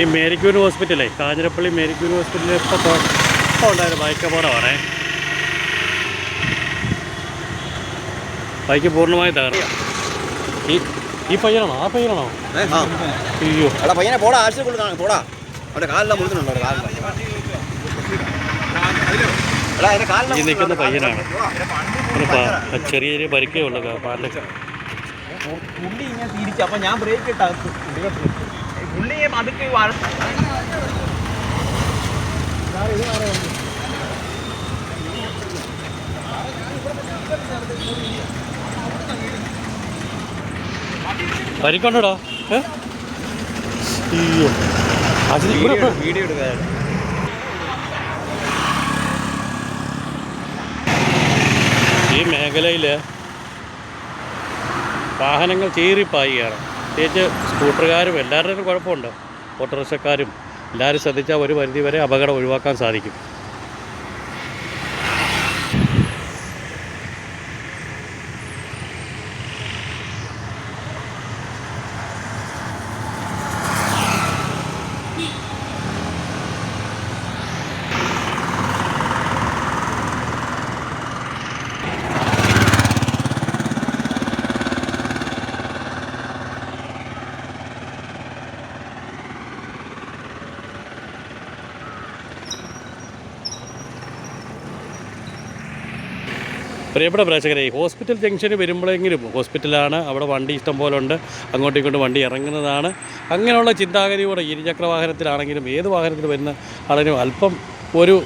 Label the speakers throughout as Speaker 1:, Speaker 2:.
Speaker 1: ഈ മേരിക്കൂർ ഹോസ്പിറ്റലേ? കാഞ്ഞിരപ്പള്ളി മേരിക്കൂർ ഹോസ്പിറ്റലിൽ ഇപ്പോൾ ഇപ്പോൾ ഉണ്ടായത് ബൈക്ക് അപകടമാണേ ബൈക്ക് പൂർണമായി തകർന്നു. ഈ ഈ പയ്യനാണോ? ആ പയ്യനാണോ? അയ്യോ.
Speaker 2: എടാ പയ്യനെ പോടാ ആശുപത്രി കൊണ്ട് പോടാ. അവന്റെ കാലിലെ മുഴുത്തുന്നുണ്ടോ കാലിലെ എടാ അതിന്റെ കാലിലെ
Speaker 1: ഈ നിൽക്കുന്ന പയ്യനാണ്. ചെറിയ ചെറിയ പരിക്കേ ഉള്ളൂ പാലിൽ
Speaker 3: കുണ്ടി ഇങ്ങനെ തിരിച്ചു അപ്പൊ ഞാൻ ബ്രേക്ക് ഇട്ടാ
Speaker 1: അതിന് ഇവിടെ ഇവിടെ.
Speaker 2: വീഡിയോ എടുക്കാൻ
Speaker 1: ഈ മേഖലയിൽ വാഹനങ്ങൾ ചീറിപ്പായുകയാണ് പ്രത്യേകിച്ച് സ്കൂട്ടറുകാരും എല്ലാവരുടെയും കുഴപ്പമുണ്ട്. ഓട്ടോറിക്ഷക്കാരും എല്ലാവരും ശ്രദ്ധിച്ചാൽ ഒരു പരിധി വരെ അപകടം ഒഴിവാക്കാൻ സാധിക്കും. പ്രിയപ്പെട്ട പ്രേക്ഷകരെ ഹോസ്പിറ്റൽ ജംഗ്ഷന് വരുമ്പോഴെങ്കിലും ഹോസ്പിറ്റലാണ് അവിടെ വണ്ടി ഇഷ്ടം പോലെ ഉണ്ട് അങ്ങോട്ടും ഇങ്ങോട്ടും വണ്ടി ഇറങ്ങുന്നതാണ്. അങ്ങനെയുള്ള ചിന്താഗതിയോടെ ഇരുചക്ര വാഹനത്തിലാണെങ്കിലും ഏത് വാഹനത്തിൽ വരുന്ന ആണെങ്കിലും അല്പം ഒരു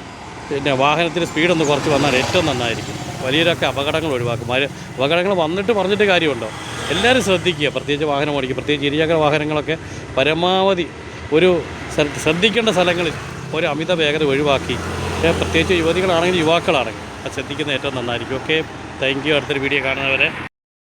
Speaker 1: പിന്നെ വാഹനത്തിന് സ്പീഡൊന്ന് കുറച്ച് വന്നാൽ ഏറ്റവും നന്നായിരിക്കും. വലിയൊരൊക്കെ അപകടങ്ങൾ ഒഴിവാക്കും. അപകടങ്ങൾ വന്നിട്ട് പറഞ്ഞിട്ട് കാര്യമുണ്ടോ? എല്ലാവരും ശ്രദ്ധിക്കുക. പ്രത്യേകിച്ച് വാഹനം ഓടിക്കുക. പ്രത്യേകിച്ച് ഇരുചക്ര വാഹനങ്ങളൊക്കെ പരമാവധി ഒരു ശ്രദ്ധിക്കേണ്ട സ്ഥലങ്ങളിൽ ഒരു അമിത വേഗത ഒഴിവാക്കി. പ്രത്യേകിച്ച് യുവതികളാണെങ്കിലും യുവാക്കളാണെങ്കിലും. ശ്രദ്ധിക്കുന്നത് ഏറ്റവും നന്നായിരിക്കും. ഓക്കെ താങ്ക് യു അടുത്തൊരു വീഡിയോ കാണുന്നവരെ